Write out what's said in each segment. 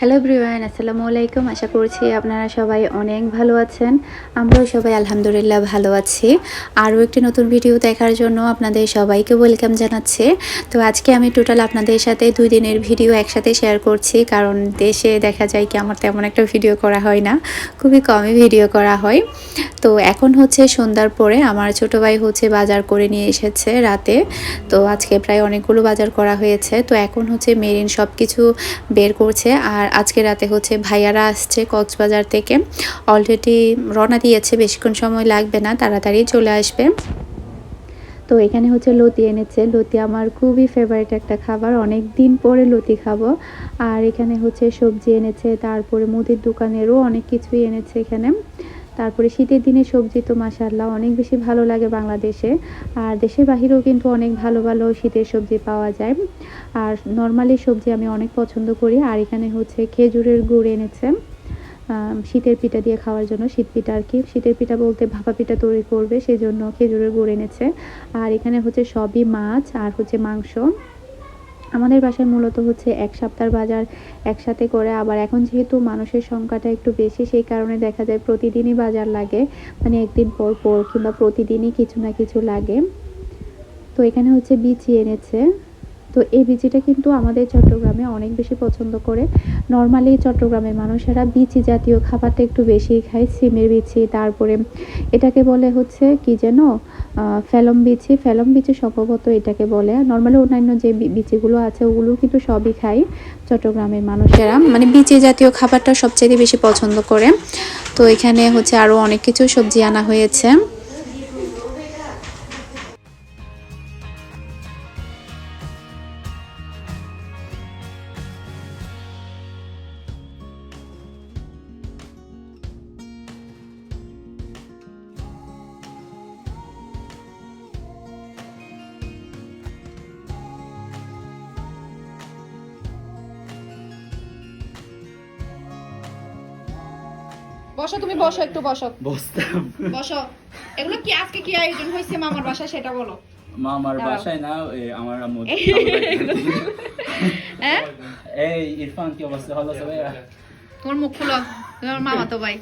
Hello ব্রিওয়ান আসসালামু আলাইকুম আশা করছি আপনারা সবাই অনেক ভালো আছেন আমরাও সবাই আলহামদুলিল্লাহ ভালো আছি আরও একটি নতুন ভিডিও দেখার জন্য আপনাদের সবাইকে ওয়েলকাম জানাচ্ছি তো আজকে আমি টোটাল আপনাদের সাথে দুই দিনের ভিডিও একসাথে শেয়ার করছি কারণ দেশে দেখা যায় কি আমার তেমন একটা ভিডিও করা হয় না খুবই কমই ভিডিও করা হয় তো এখন হচ্ছে সন্ধ্যার পরে আমার ছোট ভাই হচ্ছে বাজার করে নিয়ে এসেছে রাতে। তো আজকে প্রায় অনেকগুলো বাজার করা হয়েছে। তো এখন হচ্ছে মেরিন সব কিছু বের করছে। আর আজকে রাতে হচ্ছে ভাইয়ারা আসছে কক্সবাজার থেকে। অলরেডি রওনা দিয়েছে, বেশিক্ষণ সময় লাগবে না, তাড়াতাড়ি চলে আসবে। তো এখানে হচ্ছে লতি এনেছে। লতি আমার খুবই ফেভারিট একটা খাবার। অনেক দিন পরে লতি খাব। আর এখানে হচ্ছে সবজি এনেছে, তারপরে মুদির দোকানেরও অনেক কিছুই এনেছে এখানে। তারপরে শীতের দিনে সবজি তো মাসাল্লাহ অনেক বেশি ভালো লাগে বাংলাদেশে। আর দেশের বাহিরেও কিন্তু অনেক ভালো ভালো শীতের সবজি পাওয়া যায়। আর নর্মালি সবজি আমি অনেক পছন্দ করি। আর এখানে হচ্ছে খেজুরের গুড় এনেছে। শীতের পিঠা দিয়ে খাওয়ার জন্য শীত পিঠা আর কি। শীতের পিঠা বলতে ভাপা পিঠা তৈরি করবে সেই জন্য খেজুরের গুড় এনেছে। আর এখানে হচ্ছে সবই মাছ আর হচ্ছে মাংস। আমাদের বাসায় মূলত হচ্ছে এক সপ্তাহ বাজার একসাথে করে। আবার এখন যেহেতু মানুষের সংখ্যাটা একটু বেশি, সেই কারণে দেখা যায় প্রতিদিনই বাজার লাগে। মানে একদিন পর পর কিংবা প্রতিদিনই কিছু না কিছু লাগে। তো এখানে হচ্ছে বিচি এনেছে। তো এই বিচিটা কিন্তু আমাদের চট্টগ্রামে অনেক বেশি পছন্দ করে। নর্মালি চট্টগ্রামের মানুষেরা বিচি জাতীয় খাবারটা একটু বেশি খায়, সিমের বিচি, তারপরে এটাকে বলে হচ্ছে কি যেন ফেলম বিচি। ফেলম বিচি সম্ভবত এটাকে বলে। নর্মালি অন্যান্য যে বিচিগুলো আছে ওগুলো কিন্তু সবই খায় চট্টগ্রামের মানুষেরা। মানে বিচি জাতীয় খাবারটা সবচেয়ে বেশি পছন্দ করে। তো এখানে হচ্ছে আরও অনেক কিছু সবজি আনা হয়েছে। বসো তুমি বসো একটু বসো। বসতাম। বসো। এগুলো কি আজকে কি আয়োজন হয়েছে মামার বাসায় সেটা বলো। মামার বাসায় না আমার আম্মু। হ্যাঁ? এই ইরফান কি অবস্থা? ভালো আছে ভাইয়া? তোমার মুখ খুলো তোমার মামা তো ভাই।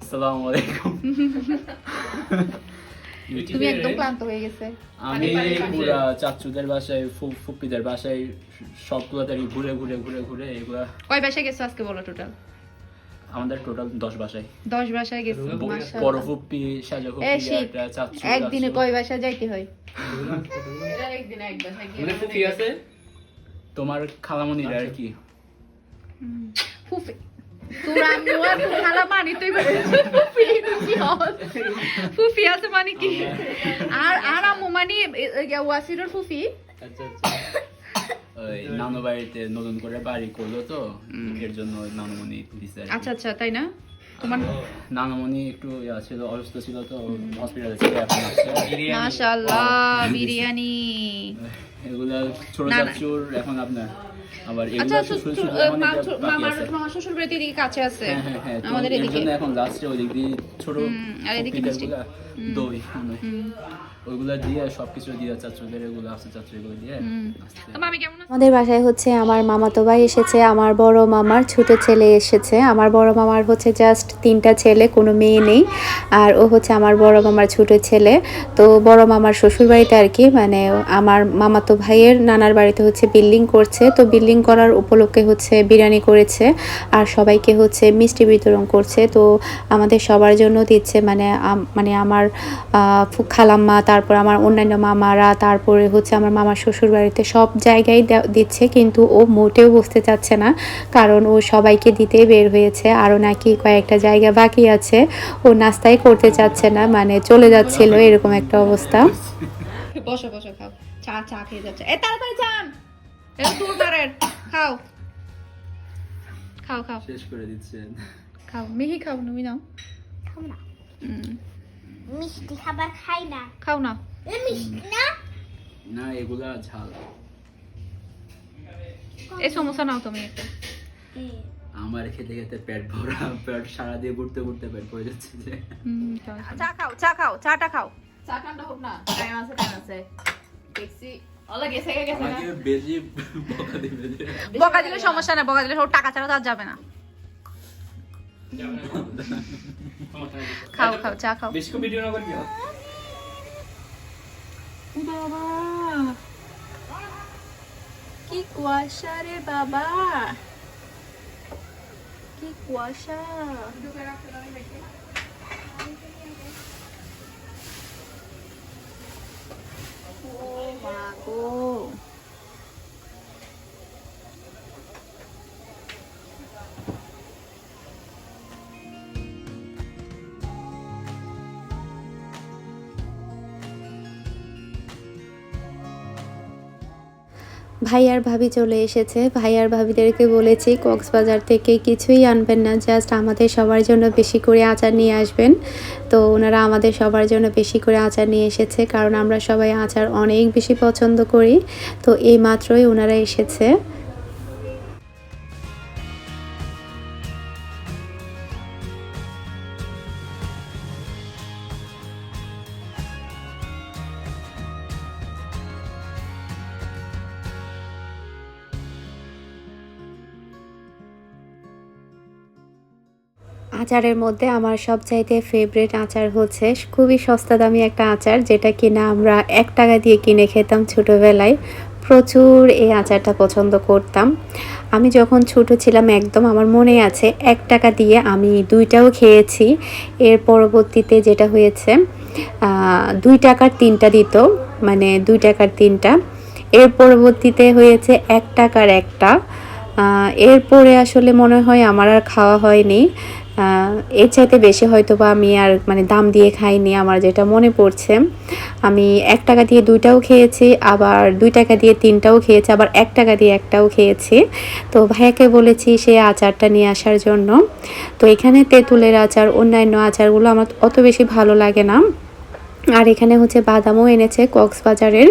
আসসালামু আলাইকুম। তুমি একদম ক্লান্ত হয়ে গেছে। আমি পুরা চাচুদের বাসায় ফু- ফুপ্পিদের বাসায় সবগুলো ঘুরে ঘুরে ঘুরে ঘুরে এগুলা। কয় বাসায় গেছো আজকে বলো টোটাল আমাদের টোটাল দশ বাসায়। দশ বাসায় গেছো মাশাআল্লাহ। বড় ফুপ্পি সাজা এ ফুপ্পি শীত একটা চাচু একদিনে আছে। কয় বাসায় যাইতে হয়? তোমার খালামনির আর কি। ফুফি তোর আম্মু আর তোর খালা মানি তুই ফুফি কি ফুফি আছে মানে কি? আর আর আম্মু মানে ওয়াসিরের ফুফি। ওই নানু বাড়িতে নতুন করে বাড়ি করল তো এর জন্য নানুমণি কি। আচ্ছা আচ্ছা তাই না? তোমার নানামণি একটু ছিল অসুস্থ ছিল তো হসপিটালে ছিল এখন মাশাআল্লাহ বিরিয়ানি। এগুলা ছোট। চাচুর এখন আপনার। আবার আচ্ছা এগুলা শ্বশুর- শুধু শুধু আহ, এখন মা- এটা ছো- বাকি মামার। শ্বশুর বাড়িতে এদিকে কাছে আছে। হ্যাঁ হ্যাঁ হ্যাঁ আমাদের এদিকে। এখন লাস্টে ওই দিক দিয়ে ছোট আর এদিকে দই মনে। ওইগুলা দিয়ে সবকিছু দিয়ে চাচুদের এগুলো আছে চাচু এগুলো দিয়ে। আমাদের বাসায় হচ্ছে আমার মামাতো ভাই এসেছে আমার বড় মামার ছোট ছেলে এসেছে। আমার বড় মামার হচ্ছে জাস্ট তিনটা ছেলে কোনো মেয়ে নেই। আর ও হচ্ছে আমার বড় মামার ছোট ছেলে। তো বড় মামার শ্বশুর বাড়িতে আর কি মানে আমার মামাতো ভাইয়ের নানার বাড়িতে হচ্ছে বিল্ডিং করছে। তো বিল্ডিং করার উপলক্ষে হচ্ছে বিরিয়ানি করেছে আর সবাইকে হচ্ছে মিষ্টি বিতরণ করছে। তো আমাদের সবার জন্য দিচ্ছে মানে আম- মানে আমার খালাম্মা তারপর আমার অন্যান্য মামারা তারপরে হচ্ছে আমার মামার শ্বশুর বাড়িতে সব জায়গায় দিচ্ছে কিন্তু ও মোটেও বুঝতে চাচ্ছে না। কারণ ও সবাইকে দিতে বের হয়েছে। আরও নাকি কয়েকটা জায়গা বাকি আছে। ও নাস্তাই করতে চাচ্ছে না মানে চলে যাচ্ছিল এরকম একটা অবস্থা। বসো বসো খাও। চা চা খেয়ে যাচ্ছে। এ তাড়াতাড়ি চান! এটা দূর করেন খাও। খাও খাও। শেষ করে দিচ্ছেন। খাও। মিহি খাও তুমি নাও। খাও না। মিষ্টি খাবার খাই না। খাও না। এ মিষ্টি না? না এগুলা ঝাল। এই সমস্যা নাও তুমি একটা। আমার খেতে খেতে পেট ভরা পেট সারা দিয়ে ঘুরতে ঘুরতে পেট ভরে যাচ্ছে যে। চা খাও চা খাও চাটা খাও। চা ঠান্ডা হোক না টাইম আছে টাইম আছে। দেখছি বকা দিলে সমস্যা না বকা দিলে ওর টাকা ছাড়া তো আর যাবে না। খাও খাও চা খাও। বেশি ভিডিও না করবি? বাবা। কি কুয়াশা রে বাবা। কি কুয়াশা। ও মা গো। ভাই আর ভাবি চলে এসেছে। ভাই আর ভাবিদেরকে বলেছি, কক্সবাজার থেকে কিছুই আনবেন না, জাস্ট আমাদের সবার জন্য বেশি করে আচার নিয়ে আসবেন। তো ওনারা আমাদের সবার জন্য বেশি করে আচার নিয়ে এসেছে, কারণ আমরা সবাই আচার অনেক বেশি পছন্দ করি। তো এই মাত্রই ওনারা এসেছে। আচারের মধ্যে আমার সবচাইতে ফেভারিট আচার হচ্ছে খুবই সস্তা দামি একটা আচার, যেটা কিনা আমরা এক টাকা দিয়ে কিনে খেতাম ছোটোবেলায়। প্রচুর এই আচারটা পছন্দ করতাম। আমি যখন ছোট ছিলাম, একদম আমার মনে আছে, এক টাকা দিয়ে আমি দুইটাও খেয়েছি। এর পরবর্তীতে যেটা হয়েছে দুই টাকার তিনটা দিত মানে দুই টাকার তিনটা। এর পরবর্তীতে হয়েছে এক টাকার একটা। এরপরে আসলে মনে হয় আমার আর খাওয়া হয়নি। এর চাইতে বেশি হয়তো বা আমি আর মানে দাম দিয়ে খাইনি, আমার যেটা মনে পড়ছে। আমি এক টাকা দিয়ে দুইটাও খেয়েছি, আবার দুই টাকা দিয়ে তিনটাও খেয়েছি, আবার এক টাকা দিয়ে একটাও খেয়েছি। তো ভাইয়াকে বলেছি সে আচারটা নিয়ে আসার জন্য। তো এখানে তেঁতুলের আচার, অন্যান্য আচারগুলো আমার অত বেশি ভালো লাগে না। আর এখানে হচ্ছে বাদামও এনেছে, কক্সবাজারের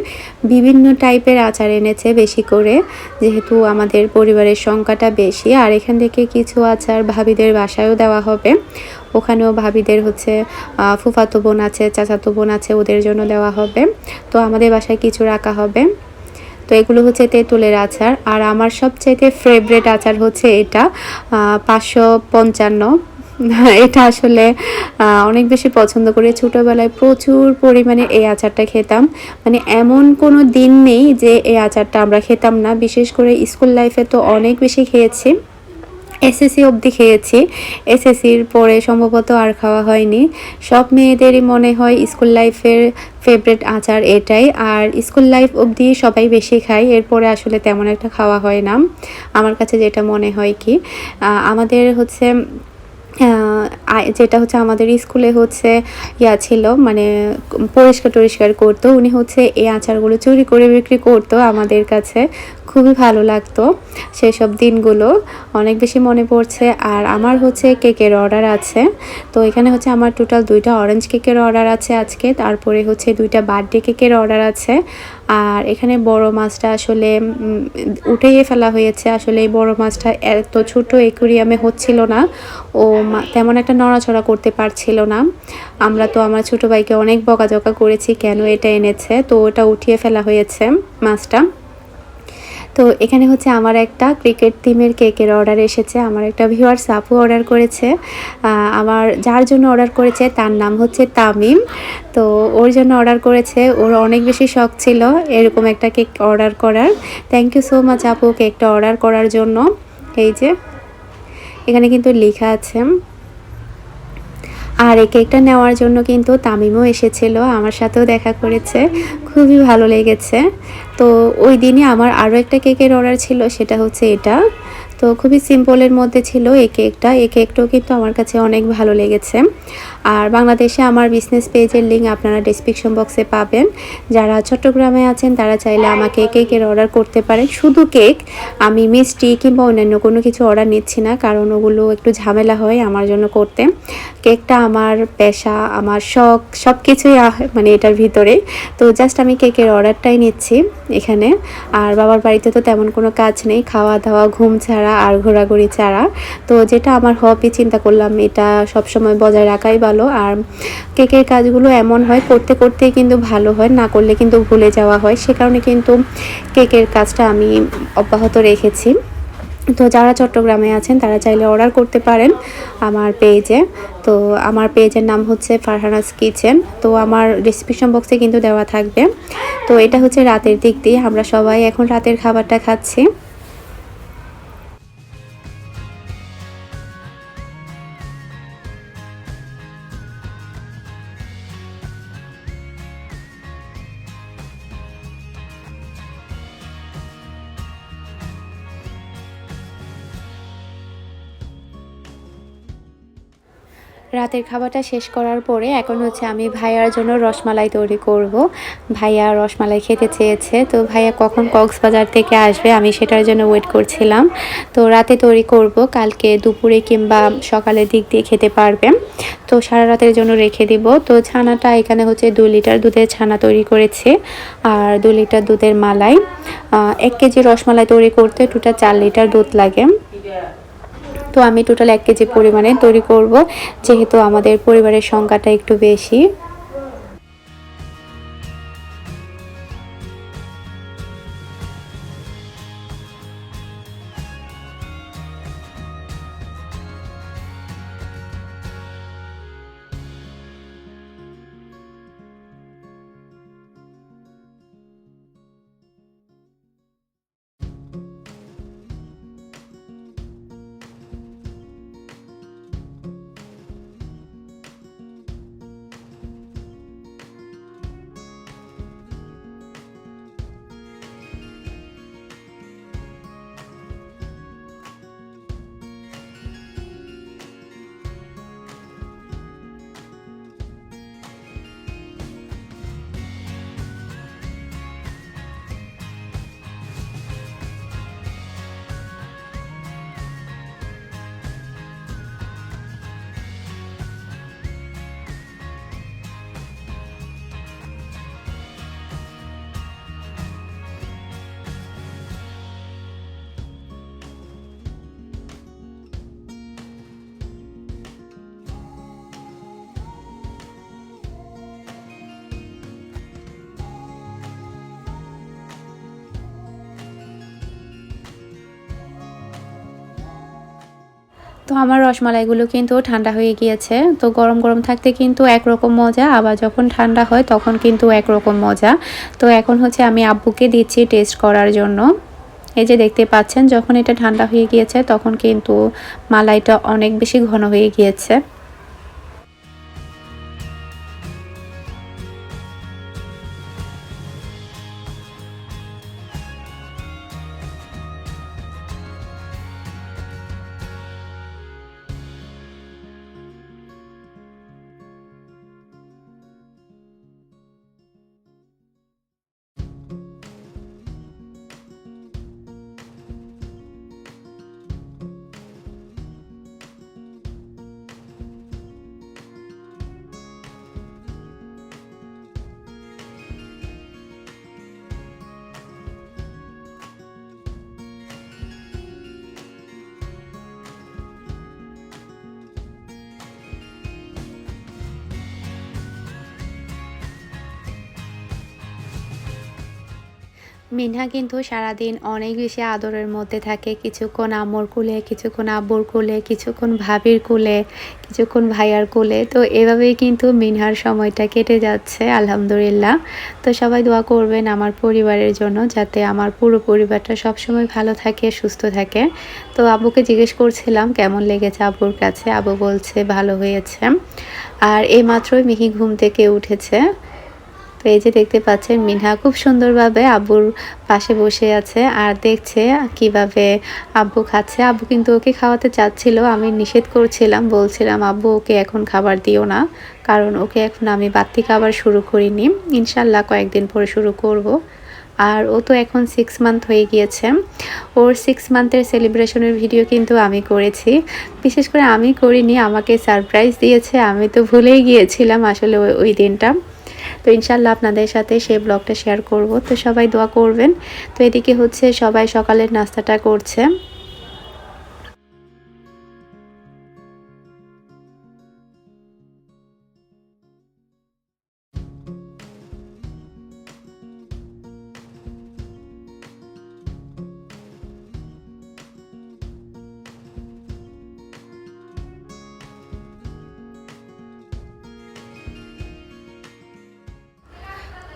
বিভিন্ন টাইপের আচার এনেছে বেশি করে, যেহেতু আমাদের পরিবারের সংখ্যাটা বেশি। আর এখান থেকে কিছু আচার ভাবিদের বাসায়ও দেওয়া হবে। ওখানেও ভাবিদের হচ্ছে ফুফাতো বোন আছে, চাচাতো বোন আছে, ওদের জন্য দেওয়া হবে। তো আমাদের বাসায় কিছু রাখা হবে। তো এগুলো হচ্ছে তেঁতুলের আচার। আর আমার সবচাইতে ফেভারেট আচার হচ্ছে এটা পাঁচশো পঞ্চান্ন। এটা আসলে অনেক বেশি পছন্দ করি। ছোটোবেলায় প্রচুর পরিমাণে এই আচারটা খেতাম। মানে এমন কোনো দিন নেই যে এই আচারটা আমরা খেতাম না। বিশেষ করে স্কুল লাইফে তো অনেক বেশি খেয়েছি। এসএসসি অবধি খেয়েছি। এসএসসির পরে সম্ভবত আর খাওয়া হয়নি। সব মেয়েদেরই মনে হয় স্কুল লাইফের ফেভারিট আচার এটাই। আর স্কুল লাইফ অবধি সবাই বেশি খায়। এরপরে আসলে তেমন একটা খাওয়া হয় না। আমার কাছে যেটা মনে হয় কি আমাদের হচ্ছে যেটা হচ্ছে আমাদের স্কুলে হচ্ছে ইয়া ছিল মানে পরিষ্কার টরিষ্কার করতো। উনি হচ্ছে এই আচারগুলো চুরি করে বিক্রি করতো আমাদের কাছে। খুবই ভালো লাগতো সেসব দিনগুলো। অনেক বেশি মনে পড়ছে। আর আমার হচ্ছে কেকের অর্ডার আছে। তো এখানে হচ্ছে আমার টোটাল দুইটা অরেঞ্জ কেকের অর্ডার আছে আজকে। তারপরে হচ্ছে দুইটা বার্থডে কেকের অর্ডার আছে। আর এখানে বড় মাছটা আসলে উঠেই ফেলা হয়েছে। আসলে এই বড় মাছটা এত ছোট একুরিয়ামে হচ্ছিল না। ও তেমন একটা নড়াচড়া করতে পারছিল না। আমরা তো আমার ছোট ভাইকে অনেক বকাঝকা করেছি, কেন এটা এনেছে? তো ওটা উঠিয়ে ফেলা হয়েছে মাছটা। তো এখানে হচ্ছে আমার একটা ক্রিকেট টিমের কেকের অর্ডার এসেছে। আমার একটা ভিউয়ার্স সাপু অর্ডার করেছে। আমার যার জন্য অর্ডার করেছে তার নাম হচ্ছে তামিম। তো ওর জন্য অর্ডার করেছে। ওর অনেক বেশি শখ ছিল এরকম একটা কেক অর্ডার করার। থ্যাংক ইউ সো মাচ আপু কেকটা অর্ডার করার জন্য। এই যে, এখানে কিন্তু লেখা আছে। আর এই কেকটা নেওয়ার জন্য কিন্তু তামিমও এসেছিল, আমার সাথেও দেখা করেছে, খুবই ভালো লেগেছে। তো ওই দিনই আমার আরও একটা কেকের অর্ডার ছিল, সেটা হচ্ছে এটা। তো খুবই সিম্পলের মধ্যে ছিল এই কেকটা। এই কেকটাও কিন্তু আমার কাছে অনেক ভালো লেগেছে। আর বাংলাদেশে আমার বিজনেস পেজের লিঙ্ক আপনারা ডিসক্রিপশন বক্সে পাবেন। যারা চট্টগ্রামে আছেন, তারা চাইলে আমাকে কেকের অর্ডার করতে পারেন। শুধু কেক, আমি মিষ্টি কিংবা অন্যান্য কোনো কিছু অর্ডার নিচ্ছি না, কারণ ওগুলো একটু ঝামেলা হয় আমার জন্য করতে। কেকটা আমার পেশা, আমার শখ সব কিছুই মানে এটার ভিতরে। তো জাস্ট আমি কেকের অর্ডারটাই নিচ্ছি এখানে। আর বাবার বাড়িতে তো তেমন কোনো কাজ নেই খাওয়া দাওয়া ঘুম ছাড়া ছাড়া আর ঘোরাঘুরি ছাড়া। তো যেটা আমার হবি চিন্তা করলাম এটা সবসময় বজায় রাখাই ভালো। আর কেকের কাজগুলো এমন হয়, করতে করতেই কিন্তু ভালো হয়, না করলে কিন্তু ভুলে যাওয়া হয়। সে কারণে কিন্তু কেকের কাজটা আমি অব্যাহত রেখেছি। তো যারা চট্টগ্রামে আছেন, তারা চাইলে অর্ডার করতে পারেন আমার পেজে তো আমার পেজের নাম হচ্ছে ফারহানাস কিচেন তো আমার ডিসক্রিপশন বক্সে কিন্তু দেওয়া থাকবে। তো এটা হচ্ছে রাতের দিক দিয়ে, আমরা সবাই এখন রাতের খাবারটা খাচ্ছি। রাতের খাবারটা শেষ করার পরে এখন হচ্ছে আমি ভাইয়ার জন্য রসমালাই তৈরি করব। ভাইয়া রসমালাই খেতে চেয়েছে। তো ভাইয়া কখন কক্সবাজার থেকে আসবে আমি সেটার জন্য ওয়েট করছিলাম। তো রাতে তৈরি করব। কালকে দুপুরে কিংবা সকালের দিক দিয়ে খেতে পারবে তো সারা রাতের জন্য রেখে দিব। তো ছানাটা এখানে হচ্ছে দু লিটার দুধের ছানা তৈরি করেছে। আর দু লিটার দুধের মালাই। এক কেজি রসমালাই তৈরি করতে টোটাল চার লিটার দুধ লাগে। তো আমি টোটাল এক কেজি পরিমাণে তৈরি করব যেহেতু আমাদের পরিবারের সংখ্যাটা একটু বেশি। তো আমার রসমালাইগুলো কিন্তু ঠান্ডা হয়ে গিয়েছে। তো গরম গরম থাকতে কিন্তু একরকম মজা, আবার যখন ঠান্ডা হয় তখন কিন্তু একরকম মজা। তো এখন হচ্ছে আমি আব্বুকে দিচ্ছি টেস্ট করার জন্য। এই যে দেখতে পাচ্ছেন, যখন এটা ঠান্ডা হয়ে গিয়েছে তখন কিন্তু মালাইটা অনেক বেশি ঘন হয়ে গিয়েছে। মিনহা কিন্তু সারাদিন অনেক বেশি আদরের মধ্যে থাকে। কিছুক্ষণ আম্মুর কুলে, কিছুক্ষণ আব্বুর কুলে, কিছুক্ষণ ভাবির কুলে, কিছুক্ষণ ভাইয়ার কুলে। তো এভাবেই কিন্তু মিনহার সময়টা কেটে যাচ্ছে, আলহামদুলিল্লাহ। তো সবাই দোয়া করবেন আমার পরিবারের জন্য যাতে আমার পুরো পরিবারটা সবসময় ভালো থাকে, সুস্থ থাকে। তো আব্বুকে জিজ্ঞেস করছিলাম, কেমন লেগেছে আব্বুর কাছে? আব্বু বলছে, ভালো হয়েছে। আর এইমাত্রই মিহি ঘুম থেকে উঠেছে। তো এই যে দেখতে পাচ্ছেন, মিনহা খুব সুন্দরভাবে আব্বুর পাশে বসে আছে আর দেখছে কীভাবে আব্বু খাচ্ছে। আব্বু কিন্তু ওকে খাওয়াতে চাচ্ছিল, আমি নিষেধ করছিলাম, বলছিলাম, আব্বু, ওকে এখন খাবার দিও না, কারণ ওকে এখন আমি বাড়তি খাবার শুরু করিনি। ইনশাল্লাহ কয়েকদিন পরে শুরু করব। আর ও তো এখন সিক্স মান্থ হয়ে গিয়েছে। ওর সিক্স মান্থের সেলিব্রেশনের ভিডিও কিন্তু আমি করেছি। বিশেষ করে আমি করিনি, আমাকে সারপ্রাইজ দিয়েছে, আমি তো ভুলেই গিয়েছিলাম আসলে ওই ওই দিনটা। তো ইনশাল্লাহ আপনাদের সাথে সেই ব্লগটা শেয়ার করব। তো সবাই দোয়া করবেন। তো এদিকে হচ্ছে সবাই সকালের নাস্তাটা করছে।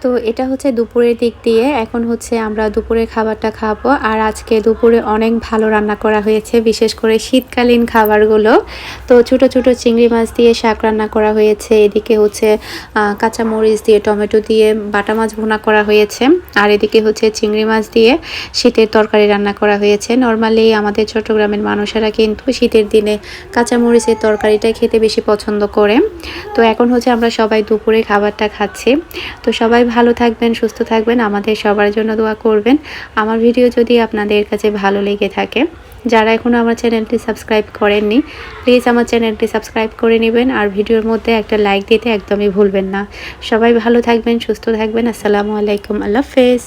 তো এটা হচ্ছে দুপুরের দিক দিয়ে। এখন হচ্ছে আমরা দুপুরের খাবারটা খাব। আর আজকে দুপুরে অনেক ভালো রান্না করা হয়েছে, বিশেষ করে শীতকালীন খাবারগুলো। তো ছোট ছোট চিংড়ি মাছ দিয়ে শাক রান্না করা হয়েছে। এদিকে হচ্ছে কাঁচা মরিচ দিয়ে, টমেটো দিয়ে বাটা মাছ ভুনা করা হয়েছে। আর এদিকে হচ্ছে চিংড়ি মাছ দিয়ে শীতের তরকারি রান্না করা হয়েছে। নর্মালি আমাদের চট্টগ্রামের মানুষেরা কিন্তু শীতের দিনে কাঁচা মরিচের তরকারিটাই খেতে বেশি পছন্দ করে। তো এখন হচ্ছে আমরা সবাই দুপুরে খাবারটা খাচ্ছি। তো সবাই ভালো থাকবেন, সুস্থ থাকবেন। আমাদের সবার জন্য দোয়া করবেন। আমার ভিডিও যদি আপনাদের কাছে ভালো লেগে থাকে, যারা এখনও আমার চ্যানেলটি সাবস্ক্রাইব করেননি, প্লিজ আমার চ্যানেলটি সাবস্ক্রাইব করে নেবেন আর ভিডিওর মধ্যে একটা লাইক দিতে একদমই ভুলবেন না। সবাই ভালো থাকবেন, সুস্থ থাকবেন। আসসালামু আলাইকুম। আল্লাহ হাফেজ।